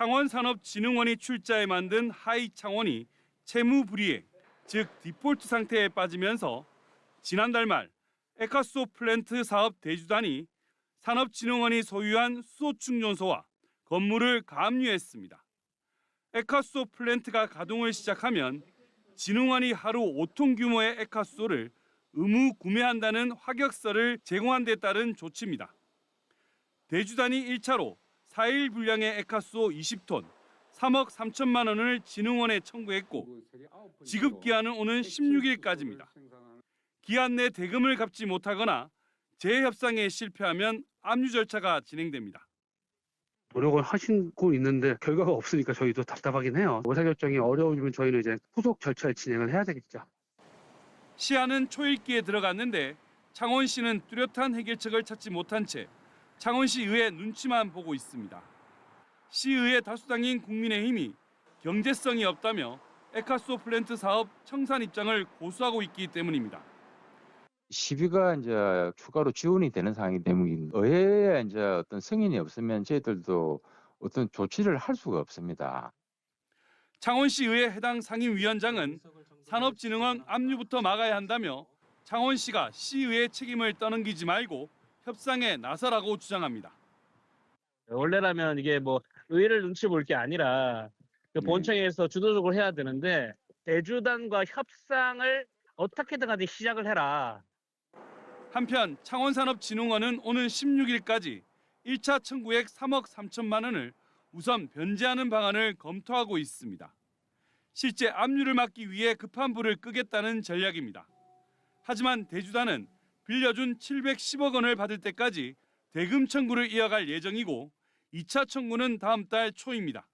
창원산업진흥원이 출자해 만든 하이창원이 채무 불이행, 즉 디폴트 상태에 빠지면서 지난달 말 에카소 플랜트 사업 대주단이 산업진흥원이 소유한 수소 충전소와 건물을 가압류했습니다. 에카소 플랜트가 가동을 시작하면 진흥원이 하루 5톤 규모의 에카소를 의무 구매한다는 확약서를 제공한 데 따른 조치입니다. 대주단이 1차로 4일 분량의 에카소 20톤, 3억 3천만 원을 진흥원에 청구했고 지급 기한은 오는 16일까지입니다. 기한 내 대금을 갚지 못하거나 재협상에 실패하면 압류 절차가 진행됩니다. 노력을 하시고 있는데 결과가 없으니까 저희도 답답하긴 해요. 의사결정이 어려우면 저희는 이제 후속 절차를 진행을 해야 되겠죠. 시한은 초읽기에 들어갔는데 창원시는 뚜렷한 해결책을 찾지 못한 채 창원시 의회 눈치만 보고 있습니다. 시의회 다수당인 국민의힘이 경제성이 없다며 에카소 플랜트 사업 청산 입장을 고수하고 있기 때문입니다. 시비가 이제 추가로 지원이 되는 상황이기 때문에 의회에 이제 어떤 승인이 없으면 저희들도 어떤 조치를 할 수가 없습니다. 창원시 의회 해당 상임위원장은 산업진흥원 압류부터 막아야 한다며 창원시가 시의회 책임을 떠넘기지 말고 협상에 나서라고 주장합니다. 원래라면 이게 뭐 의회를 눈치 볼 게 아니라 그 네. 본청에서 주도적으로 해야 되는데 대주단과 협상을 어떻게든 간에 시작을 해라. 한편 창원산업진흥원은 오는 16일까지 1차 청구액 3억 3천만 원을 우선 변제하는 방안을 검토하고 있습니다. 실제 압류를 막기 위해 급한 불을 끄겠다는 전략입니다. 하지만 대주단은 빌려준 710억 원을 받을 때까지 대금 청구를 이어갈 예정이고 2차 청구는 다음 달 초입니다.